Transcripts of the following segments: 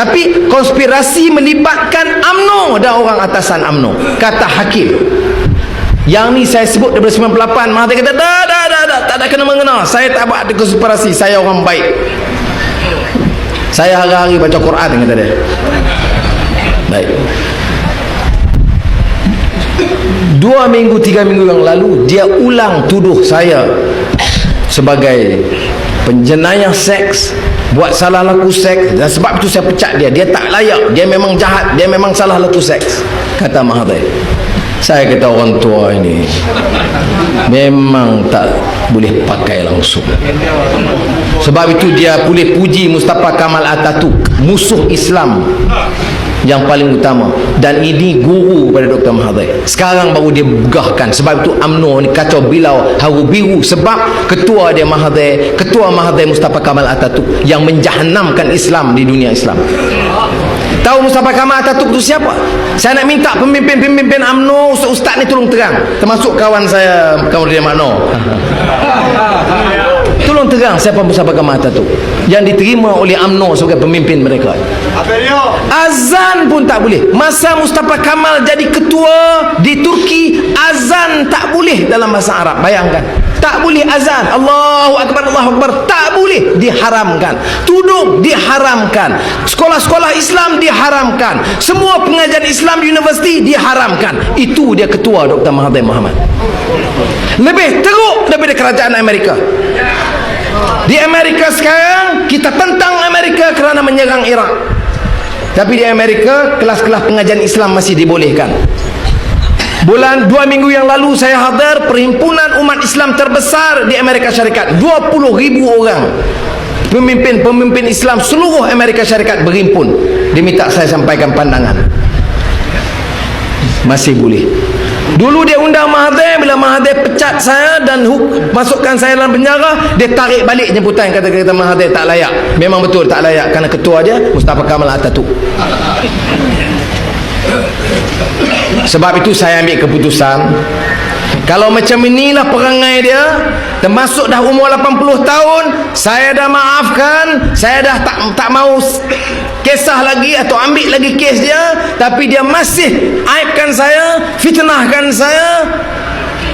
tapi konspirasi melibatkan AMNO dan orang atasan AMNO. Kata hakim. Yang ni saya sebut daripada 98 Mahathir kata dah dah dah dah. Tak ada kena mengena saya tak buat ada konspirasi. Saya orang baik. Saya hari-hari baca Quran kata dia. Baik. Dua minggu tiga minggu yang lalu dia ulang tuduh saya sebagai penjenayah seks buat salah laku seks. Dan sebab itu saya pecat dia. Dia tak layak. Dia memang jahat. Dia memang salah laku seks. Kata Mahathir saya kata orang tua ini memang tak boleh pakai langsung. Sebab itu dia boleh puji Mustafa Kamal Atatürk musuh Islam yang paling utama. Dan ini guru kepada Dr. Mahathir. Sekarang baru dia begahkan sebab itu UMNO ni kacau bilau haru biru. Sebab ketua dia Mahathir ketua Mahathir Mustafa Kamal Atatürk yang menjahannamkan Islam di dunia Islam. Tahu Mustafa Kamal Atatürk tu siapa? Saya nak minta pemimpin-pemimpin UMNO ustaz-ustaz ni tolong terang. Termasuk kawan saya kawan dia Makno tolong terang siapa Mustafa Kamal Atatürk yang diterima oleh UMNO sebagai pemimpin mereka azan pun tak boleh. Masa Mustafa Kamal jadi ketua di Turki azan tak boleh dalam bahasa Arab. Bayangkan. Tak boleh azan. Allahu Akbar Allahu Akbar. Tak boleh. Diharamkan. Duduk diharamkan. Sekolah-sekolah Islam diharamkan. Semua pengajian Islam universiti diharamkan. Itu dia ketua Dr. Mahathir Mohamad. Lebih teruk daripada kerajaan Amerika. Di Amerika sekarang kita tentang Amerika kerana menyerang Iraq tapi di Amerika kelas-kelas pengajian Islam masih dibolehkan. Bulan dua minggu yang lalu saya hadir perhimpunan umat Islam terbesar di Amerika Syarikat. 20 ribu orang. Pemimpin-pemimpin Islam seluruh Amerika Syarikat berhimpun. Diminta saya sampaikan pandangan. Masih boleh dulu dia undang Mahathir bila Mahathir pecat saya dan masukkan saya dalam penjara dia tarik balik jemputan kata-kata Mahathir tak layak. Memang betul tak layak. Kerana ketua dia Mustafa Kamal Atatürk. Sebab itu saya ambil keputusan kalau macam inilah perangai dia termasuk dah umur 80 tahun saya dah maafkan saya dah tak tak mau kisah lagi atau ambil lagi kes dia tapi dia masih aibkan saya fitnahkan saya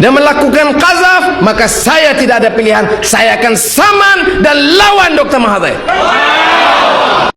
dan melakukan qazaf maka saya tidak ada pilihan saya akan saman dan lawan Dr. Mahathir